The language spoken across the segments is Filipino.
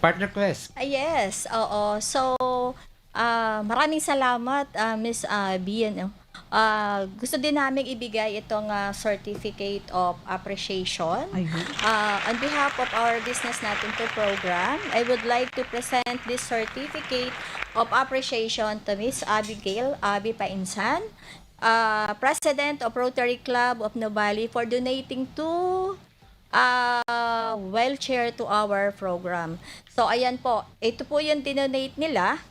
Partner Quest. Ah, yes, oo. So, ah, maraming salamat, ah, Miss uh, Bian. Ah, gusto din namin ibigay itong ah, certificate of appreciation. Ayun. Uh, on behalf of our Business Natin to program, I would like to present this certificate of appreciation to Miss Abigail Abi Painsan, uh, President of Rotary Club of Novali for donating two uh, wheelchair to our program. So, ayan po. Ito po yung dinonate nila.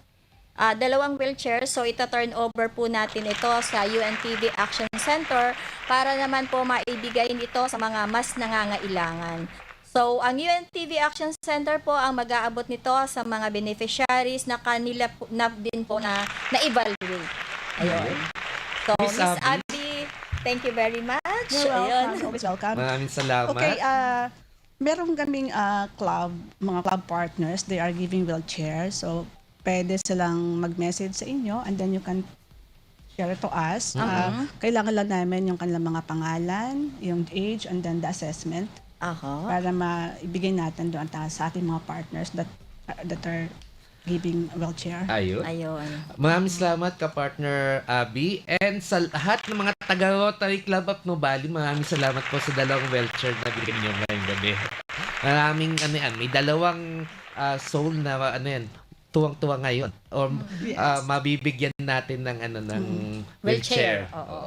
Ah, dalawang wheelchair. So, ita-turn over po natin ito sa UNTV Action Center para naman po maibigay ito sa mga mas nangangailangan. So, ang UNTV Action Center po ang mag-aabot nito sa mga beneficiaries na kanila po, na din po na na-evaluate. Ayun. So, Miss Abby. Abby, thank you very much. You're Ayun. welcome. Always welcome. Maraming salamat. Okay, ah meron kaming ah, club, mga club partners, they are giving wheelchair. So, pwede silang mag-message sa inyo and then you can share it to us. Ah, kailangan lang namin yung kanilang mga pangalan, yung age, and then the assessment Aha. para maibigay natin doon ta- sa ating mga partners that that are giving wheelchair. Ayun. Ayun. Maraming salamat ka partner Abby and sa lahat ng mga taga Rotary Club of Nubali, maraming salamat po sa dalawang wheelchair na bigyan niyo ngayong gabi. Maraming ano yan, may dalawang ah, soul na ano yan, tuwang-tuwa ngayon or Yes. ah, mabibigyan natin ng ano ng Wheelchair. wheelchair. Oo.